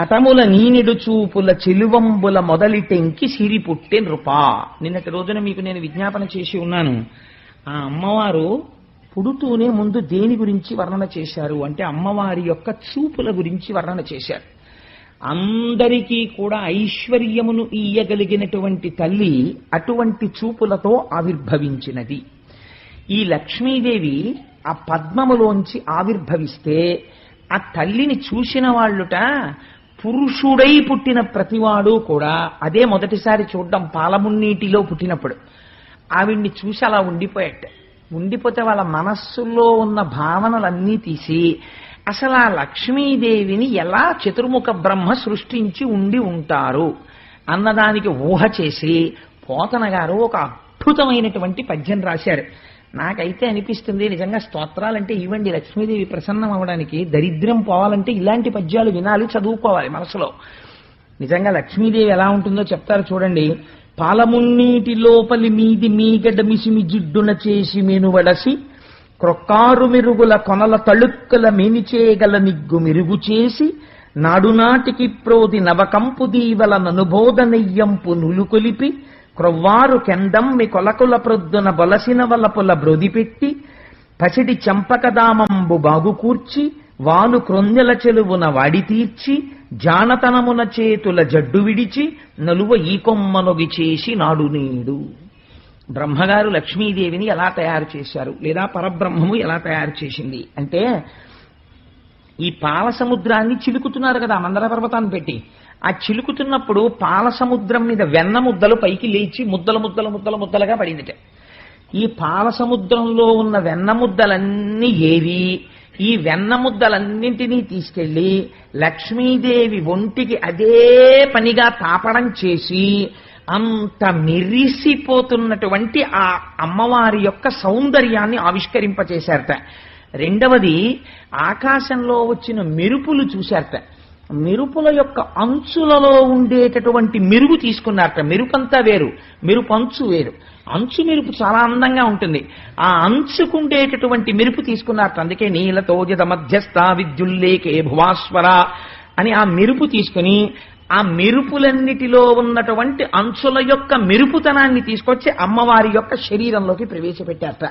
తటముల నీనిడు చూపుల చెలువంబుల మొదలిటెంకి సిరి పుట్టే నృపా నిన్నటి రోజున మీకు నేను విజ్ఞాపన చేసి ఉన్నాను. ఆ అమ్మవారు పుడుతూనే ముందు దేని గురించి వర్ణన చేశారు? అంటే అమ్మవారి యొక్క చూపుల గురించి వర్ణన చేశారు. అందరికీ కూడా ఐశ్వర్యమును ఇయ్యగలిగినటువంటి తల్లి అటువంటి చూపులతో ఆవిర్భవించినది. ఈ లక్ష్మీదేవి ఆ పద్మములోంచి ఆవిర్భవిస్తే ఆ తల్లిని చూసిన వాళ్ళుట పురుషుడై పుట్టిన ప్రతివాడు కూడా అదే మొదటిసారి చూడడం పాలమున్నీటిలో పుట్టినప్పుడు. ఆవిడ్ని చూసి అలా ఉండిపోయాట ఉండిపోతే వాళ్ళ మనస్సులో ఉన్న భావనలన్నీ తీసి అసలు ఆ లక్ష్మీదేవిని ఎలా చతుర్ముఖ బ్రహ్మ సృష్టించి ఉండి ఉంటారు అన్నదానికి ఊహ చేసి పోతన గారు ఒక అద్భుతమైనటువంటి పద్యం రాశారు. నాకైతే అనిపిస్తుంది నిజంగా స్తోత్రాలంటే ఇవ్వండి లక్ష్మీదేవి ప్రసన్నం అవడానికి దరిద్రం పోవాలంటే ఇలాంటి పద్యాలు వినాలి చదువుకోవాలి మనసులో. నిజంగా లక్ష్మీదేవి ఎలా ఉంటుందో చెప్తారు చూడండి. పాలమున్నీటి లోపలి మీది మీగడ మిసిమి జిడ్డున చేసి మెనువడసి క్రొక్కారు మెరుగుల కొనల తళుక్కల మేనిచేయగల నిగ్గు మెరుగు చేసి నాడునాటికి ప్రోది నవకంపు దీవల ననుబోధ నెయ్యంపు నులుకొలిపి క్రొవ్వారు కెందమ్మి కొలకుల ప్రొద్దున బొలసిన వలపుల బ్రొదిపెట్టి పసిడి చంపకదామంబు బాగుకూర్చి వాలు క్రొందెల చెలువున వాడి తీర్చి జానతనమున చేతుల జడ్డు విడిచి నలువ ఈ కొమ్మనొగి చేసి నాడు నేడు. బ్రహ్మగారు లక్ష్మీదేవిని ఎలా తయారు చేశారు? లేదా పరబ్రహ్మము ఎలా తయారు చేసింది? అంటే ఈ పాల సముద్రాన్ని చిలుకుతున్నారు కదా మందర పర్వతాన్ని పెట్టి. ఆ చిలుకుతున్నప్పుడు పాల సముద్రం మీద వెన్న ముద్దలు పైకి లేచి ముద్దల ముద్దల ముద్దల ముద్దలుగా పడిందిట. ఈ పాల సముద్రంలో ఉన్న వెన్న ముద్దలన్నీ ఏవి? ఈ వెన్న ముద్దలన్నింటినీ తీసుకెళ్ళి లక్ష్మీదేవి ఒంటికి అదే పనిగా తాపడం చేసి అంత మెరిసిపోతున్నటువంటి ఆ అమ్మవారి యొక్క సౌందర్యాన్ని ఆవిష్కరింపచేశారట. రెండవది ఆకాశంలో వచ్చిన మెరుపులు చూశారట. మెరుపుల యొక్క అంచులలో ఉండేటటువంటి మెరుగు తీసుకున్నారట. మెరుపంతా వేరు. మెరుపు అంచు వేరు. అంచు మెరుపు చాలా అందంగా ఉంటుంది. ఆ అంచుకుండేటటువంటి మెరుపు తీసుకున్నారట. అందుకే నీలతోజద మధ్యస్థ విద్యుల్లేకే భువాస్వర అని ఆ మెరుపు తీసుకుని ఆ మెరుపులన్నిటిలో ఉన్నటువంటి అంచుల యొక్క మెరుపుతనాన్ని తీసుకొచ్చి అమ్మవారి యొక్క శరీరంలోకి ప్రవేశపెట్టారట.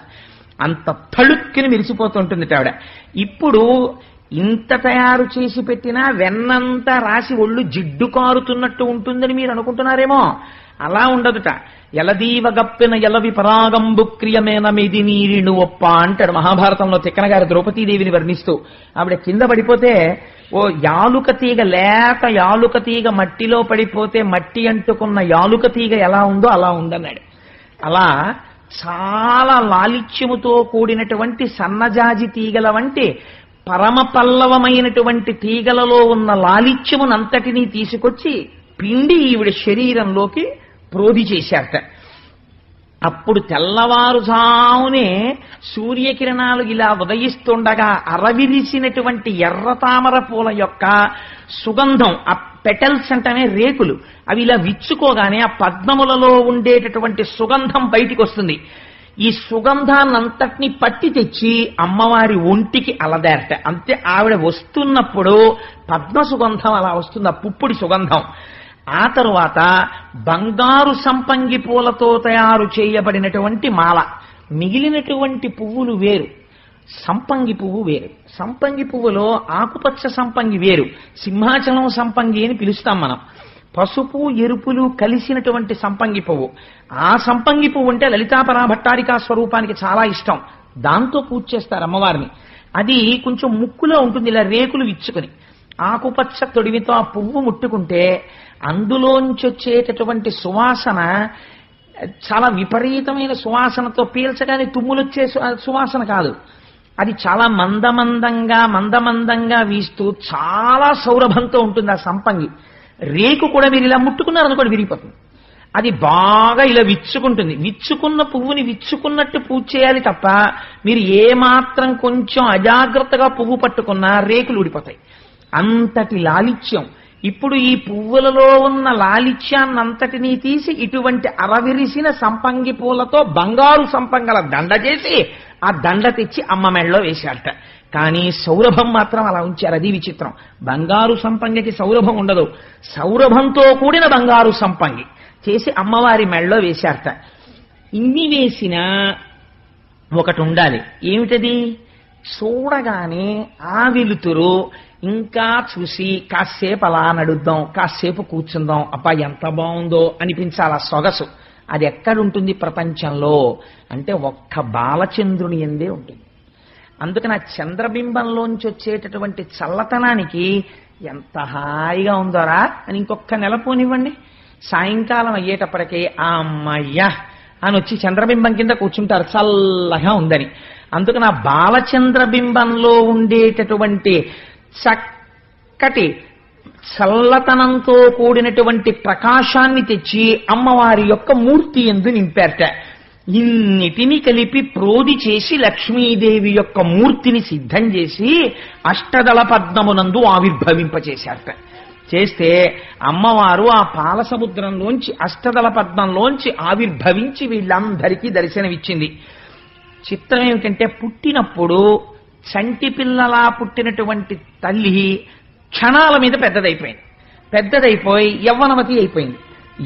అంత తళుక్కిని మెరిసిపోతుంటుంది ఆవిడ. ఇప్పుడు ఇంత తయారు చేసి పెట్టినా వెన్నంతా రాసి ఒళ్ళు జిడ్డు కారుతున్నట్టు ఉంటుందని మీరు అనుకుంటున్నారేమో? అలా ఉండదుట. ఎలదీవ గప్పిన ఎలవి పరాగంబు క్రియమేన మిది నీరిను ఒప్ప అంటాడు మహాభారతంలో తిక్కన గారి ద్రౌపదీదేవిని వర్ణిస్తూ. ఆవిడ కింద పడిపోతే ఓ యాలుక తీగ లేత యాలుక తీగ మట్టిలో పడిపోతే మట్టి అంటుకున్న యాలుక తీగ ఎలా ఉందో అలా ఉందన్నాడు. అలా చాలా లాలిత్యముతో కూడినటువంటి సన్నజాజి తీగల వంటి పరమ పల్లవమైనటువంటి తీగలలో ఉన్న లాలిత్యమునంతటినీ తీసుకొచ్చి పిండి ఈవిడ శరీరంలోకి ప్రోధి చేశారట. అప్పుడు తెల్లవారుజామునే సూర్యకిరణాలు ఇలా ఉదయిస్తుండగా అరవిరిసినటువంటి ఎర్ర తామర పూల యొక్క సుగంధం ఆ పెటల్స్ అంటేనే రేకులు అవి ఇలా విచ్చుకోగానే ఆ పద్మములలో ఉండేటటువంటి సుగంధం బయటికి వస్తుంది ఈ సుగంధాన్నంతటినీ పట్టి తెచ్చి అమ్మవారి ఒంటికి అలదేరట. అంతే ఆవిడ వస్తున్నప్పుడు పద్మ సుగంధం అలా వస్తుంది ఆ పుప్పుడి సుగంధం. ఆ తరువాత బంగారు సంపంగి పూలతో తయారు చేయబడినటువంటి మాల. మిగిలినటువంటి పువ్వులు వేరు. సంపంగి పువ్వు వేరు. సంపంగి పువ్వులో ఆకుపచ్చ సంపంగి వేరు. సింహాచలం సంపంగి అని పిలుస్తాం మనం. పసుపు ఎరుపులు కలిసినటువంటి సంపంగి పువ్వు. ఆ సంపంగి పువ్వు అంటే లలితాపరా భట్టారికా స్వరూపానికి చాలా ఇష్టం. దాంతో పూజ చేస్తారు అమ్మవారిని. అది కొంచెం ముక్కులో ఉంటుంది ఇలా రేకులు విచ్చుకొని. ఆకుపచ్చ తొడిమితో ఆ పువ్వు ముట్టుకుంటే అందులోంచి వచ్చేటటువంటి సువాసన చాలా విపరీతమైన సువాసనతో పీల్చగానే తుమ్ములొచ్చే సు- సువాసన కాదు. అది చాలా మందమందంగా మందమందంగా వీస్తూ చాలా సౌరభంతో ఉంటుంది ఆ సంపంగి. రేకు కూడా మీరు ఇలా ముట్టుకున్నారు అనుకోండి విరిగిపోతుంది. అది బాగా ఇలా విచ్చుకుంటుంది. విచ్చుకున్న పువ్వుని విచ్చుకున్నట్టు పూజ చేయాలి తప్ప మీరు ఏమాత్రం కొంచెం అజాగ్రత్తగా పువ్వు పట్టుకున్నా రేకులు ఊడిపోతాయి. అంతటి లాలిత్యం. ఇప్పుడు ఈ పువ్వులలో ఉన్న లాలిత్యాన్నంతటినీ తీసి ఇటువంటి అరవిరిసిన సంపంగి పూలతో బంగారు సంపంగల దండ చేసి ఆ దండ తెచ్చి అమ్మ మెడలో వేశారట. కానీ సౌరభం మాత్రం అలా ఉంచారు. అది విచిత్రం. బంగారు సంపంగికి సౌరభం ఉండదు. సౌరభంతో కూడిన బంగారు సంపంగి. చేసి అమ్మవారి మెళ్ళలో వేశారట. ఇన్ని వేసినా ఒకటి ఉండాలి ఏమిటది? చూడగానే ఆ వెలుతురు ఇంకా చూసి కాసేపు అలా నడుద్దాం కాసేపు కూర్చుందాం. అబ్బా ఎంత బాగుందో అనిపించాలి ఆ సొగసు. అది ఎక్కడుంటుంది ప్రపంచంలో? అంటే ఒక్క బాలచంద్రుని ఎందే ఉంటుంది. అందుకని ఆ చంద్రబింబంలోంచి వచ్చేటటువంటి చల్లతనానికి ఎంత హాయిగా ఉందోరా అని ఇంకొక నెల పోనివ్వండి. సాయంకాలం అయ్యేటప్పటికే ఆ అమ్మయ్యా అని వచ్చి చంద్రబింబం కింద కూర్చుంటారు. చల్లగా ఉందని. అందుకని ఆ బాలచంద్రబింబంలో ఉండేటటువంటి చక్కటి చల్లతనంతో కూడినటువంటి ప్రకాశాన్ని తెచ్చి అమ్మవారి యొక్క మూర్తి ఎందు నింపారట. ఇన్నిటిని కలిపి ప్రోది చేసి లక్ష్మీదేవి యొక్క మూర్తిని సిద్ధం చేసి అష్టదళ పద్మమునందు ఆవిర్భవింపచేశారట. చేస్తే అమ్మవారు ఆ పాల సముద్రంలోంచి అష్టదళ పద్మంలోంచి ఆవిర్భవించి వీళ్ళందరికీ దర్శనమిచ్చింది. చిత్రం ఏమిటంటే పుట్టినప్పుడు చంటి పిల్లలా పుట్టినటువంటి తల్లి క్షణాల మీద పెద్దదైపోయింది. పెద్దదైపోయి యవ్వనమతి అయిపోయింది.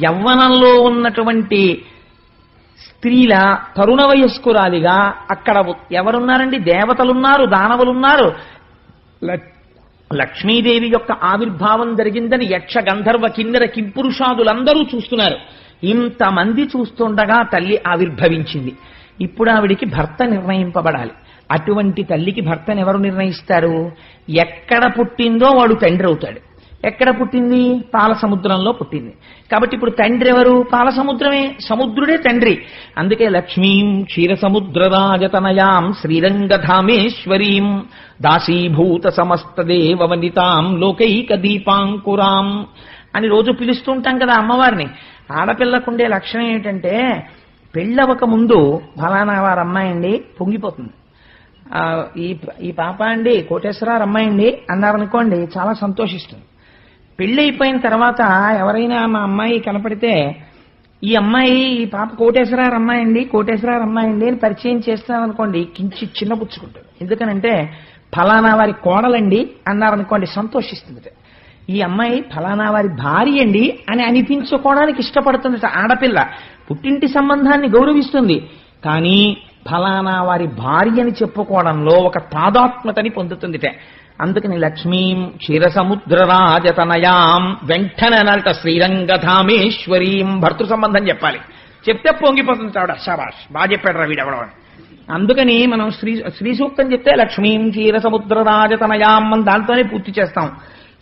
యవ్వనంలో ఉన్నటువంటి స్త్రీల తరుణ వయస్కురాలిగా అక్కడ ఎవరున్నారండి? దేవతలున్నారు దానవులున్నారు. లక్ష్మీదేవి యొక్క ఆవిర్భావం జరిగిందని యక్ష గంధర్వ కిన్నెర కింపురుషాదులందరూ చూస్తున్నారు. ఇంతమంది చూస్తుండగా తల్లి ఆవిర్భవించింది. ఇప్పుడు ఆవిడికి భర్త నిర్ణయింపబడాలి. అటువంటి తల్లికి భర్తను ఎవరు నిర్ణయిస్తారు? ఎక్కడ పుట్టిందో వాడు తండ్రి అవుతాడు. ఎక్కడ పుట్టింది? పాల సముద్రంలో పుట్టింది. కాబట్టి ఇప్పుడు తండ్రి ఎవరు? పాల సముద్రమే సముద్రుడే తండ్రి. అందుకే లక్ష్మీం క్షీర సముద్రరాజతనయాం శ్రీరంగధామేశ్వరీం దాసీభూత సమస్త దేవవనితాం లోకైక దీపాంకురాం అని రోజు పిలుస్తుంటాం కదా అమ్మవారిని. ఆడపిల్లకుండే లక్షణం ఏంటంటే పెళ్ళవక ముందు ఫలానా వారు అమ్మాయి అండి పొంగిపోతుంది. ఈ ఈ పాప అండి కోటేశ్వరారు అమ్మాయి అండి అన్నారనుకోండి చాలా సంతోషిస్తుంది. పెళ్ళైపోయిన అయిపోయిన తర్వాత ఎవరైనా మా అమ్మాయి కనపడితే ఈ అమ్మాయి ఈ పాప కోటేశ్వరారు అమ్మాయి అండి కోటేశ్వరారు అమ్మాయి అండి అని పరిచయం చేస్తామనుకోండి కించి చిన్నపుచ్చుకుంటారు ఎందుకనంటే ఫలానా వారి కోడలండి అన్నారనుకోండి సంతోషిస్తుంది ఈ అమ్మాయి ఫలానా వారి భార్య అండి అని అనిపించుకోవడానికి ఇష్టపడుతుంది ఆడపిల్ల. పుట్టింటి సంబంధాన్ని గౌరవిస్తుంది. కానీ ఫలానా వారి భార్య అని చెప్పుకోవడంలో ఒక తాదాత్మతని పొందుతుందిట. అందుకని లక్ష్మీం క్షీరసముద్రరాజతనయాం వెంటనే అనాలట శ్రీరంగధామేశ్వరీం భర్తృ సంబంధం చెప్పాలి. చెప్తే పొంగిపోతుంది ఆవిడ షాబాష్. బాగా చెప్పాడు రా వీడెవడో అందుకని మనం శ్రీ శ్రీ సూక్తం చెప్తే లక్ష్మీం క్షీరసముద్రరాజతనయాం మనం దాంతోనే పూర్తి చేస్తాం.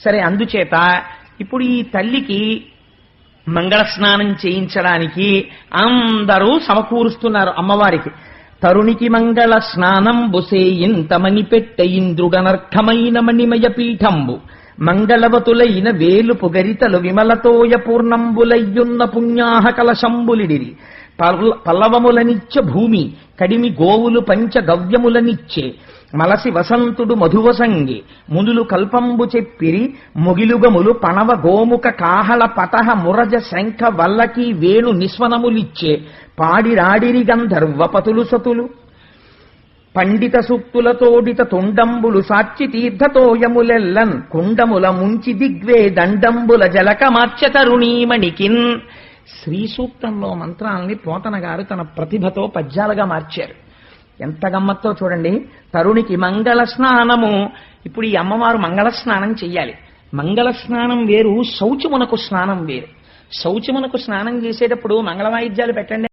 సరే అందుచేత ఇప్పుడు ఈ తల్లికి మంగళ స్నానం చేయించడానికి అందరూ సమకూరుస్తున్నారు అమ్మవారికి. తరుణికి మంగళ స్నానం బుసేయింతమని పెట్టె ఇంద్రుడనర్ఘమైన మణిమయ పీఠంబు మంగళవతులైన వేలు పుగరితలు విమలతోయ పూర్ణంబులయ్యున్న పుణ్యాహ కలశంబులిడిరి పల్లవములనిచ్చ భూమి కడిమి గోవులు పంచ గవ్యములనిచ్చే. మలసి వసంతుడు మధువసంగి మునులు కల్పంబు చెప్పిరి మొగిలుగములు పణవ గోముఖ కాహళ పటహ మురజ శంఖ వల్లకి వేణు నిస్వనములిచ్చే పాడిరాడిరి గంధర్వపతులు సతులు. పండిత సూక్తులతోడిత తుండంబులు సాక్షి తీర్థతోయములెల్లన్ కుండముల ముంచి దిగ్వే దండంబుల జలక మార్చ తరుణీమణికిన్. శ్రీ సూక్తంలో మంత్రాల్ని పోతన గారు తన ప్రతిభతో పద్యాలుగా మార్చారు. ఎంత గమ్మత్తో చూడండి. తరుణికి మంగళ స్నానము ఇప్పుడు ఈ అమ్మవారు మంగళ స్నానం చెయ్యాలి. మంగళ స్నానం వేరు శౌచమునకు స్నానం వేరు. శౌచమునకు స్నానం చేసేటప్పుడు మంగళ వాయిద్యాలు పెట్టండి.